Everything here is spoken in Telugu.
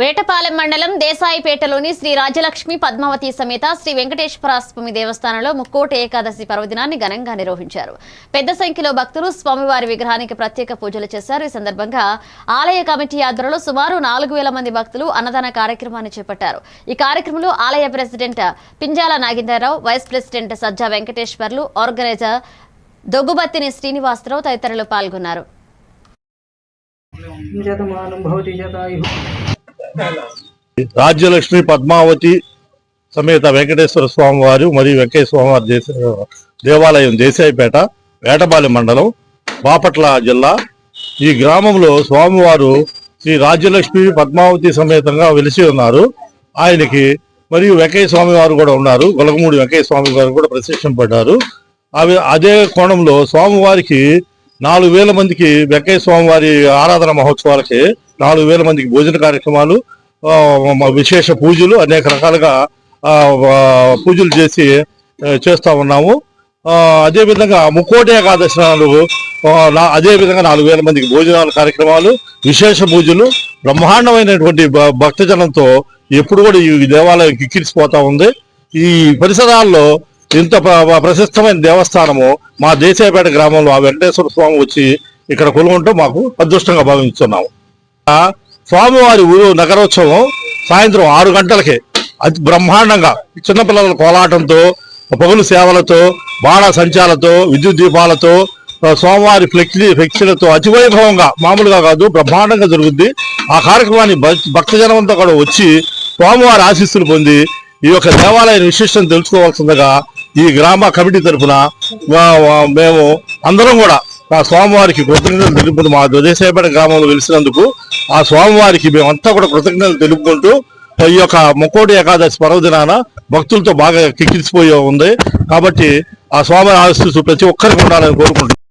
వేటపాలెం మండలం దేశాయిపేటలోని శ్రీ రాజ్యలక్ష్మి పద్మావతి సమేత శ్రీ వెంకటేశ్వర స్వామి దేవస్థానంలో ముక్కోటి ఏకాదశి పర్వదినాన్ని ఘనంగా నిర్వహించారు. పెద్ద సంఖ్యలో భక్తులు స్వామివారి విగ్రహానికి ప్రత్యేక పూజలు చేశారు. ఈ సందర్భంగా ఆలయ కమిటీ ఆధ్వర్యంలో సుమారు నాలుగు వేల మంది భక్తులు అన్నదాన కార్యక్రమాన్ని చేపట్టారు. ఈ కార్యక్రమంలో ఆలయ president Pinjala Nagendrarao vice president Sajja Venkateswarlu organiser Doggubathini Srinivasarao తదితరులు పాల్గొన్నారు. రాజ్యలక్ష్మి పద్మావతి సమేత వెంకటేశ్వర స్వామి వారు మరియు వెంకయ్య స్వామివారి దేశ దేవాలయం దేశాయిపేట వేటపాలెం మండలం బాపట్ల జిల్లా. ఈ గ్రామంలో స్వామివారు శ్రీ రాజ్యలక్ష్మి పద్మావతి సమేతంగా వెలిసి ఉన్నారు. ఆయనకి మరియు వెంకయ్య స్వామి వారు కూడా ఉన్నారు. గొలగమూడి వెంకయ్య స్వామి వారు కూడా ప్రత్యక్షపడ్డారు అవి అదే కోణంలో స్వామివారికి నాలుగు వేల మందికి వెంకయ్య స్వామి వారి ఆరాధన మహోత్సవాలకి నాలుగు వేల మందికి భోజన కార్యక్రమాలు విశేష పూజలు అనేక రకాలుగా పూజలు చేసి చేస్తూ ఉన్నాము. అదేవిధంగా అదే విధంగా ముక్కోటి ఏకాదశనాలు ఆ, అదే విధంగా నాలుగు వేల మందికి భోజనాల కార్యక్రమాలు విశేష పూజలు బ్రహ్మాండమైనటువంటి భ- భక్తజనంతో ఎప్పుడు కూడా ఈ దేవాలయం కిక్కిరిసిపోతూ ఉంది. ఈ పరిసరాల్లో ఇంత ప్రశస్తమైన దేవస్థానము మా దేశాయపేట గ్రామంలో ఆ వెంకటేశ్వర స్వామి వచ్చి ఇక్కడ కొలుగుంటూ మాకు అదృష్టంగా భావిస్తున్నాము స్వామివారి ఊరు నగరోత్సవం సాయంత్రం ఆరు గంటలకే. అతి బ్రహ్మాండంగా చిన్నపిల్లల కోలాటంతో పగులు సేవలతో బాణ సంచాలతో విద్యుత్ దీపాలతో స్వామివారి ఫ్లెక్సీ ఫ్లెక్సీలతో అతివైభవంగా మామూలుగా కాదు బ్రహ్మాండంగా జరుగుద్ది. ఆ కార్యక్రమాన్ని భక్తజనమంతా కూడా వచ్చి స్వామివారి ఆశీస్సులు పొంది ఈ యొక్క దేవాలయ విశిష్టం తెలుసుకోవాల్సిందిగా ఈ గ్రామ కమిటీ తరఫున మేము అందరం కూడా ఆ స్వామివారికి కృతజ్ఞతలు తెలుపుతూ మా దుదేశాయపేట గ్రామంలో వెలిసినందుకు ఆ స్వామివారికి మేమంతా కూడా కృతజ్ఞతలు తెలుపుకుంటూ ఈ యొక్క ముక్కోటి ఏకాదశి పర్వదినాన భక్తులతో బాగా కిక్కిరిసిపోయి ఉంది. కాబట్టి ఆ స్వామి ఆశిస్తూ ప్రతి ఒక్కరికి ఉండాలని కోరుకుంటున్నాను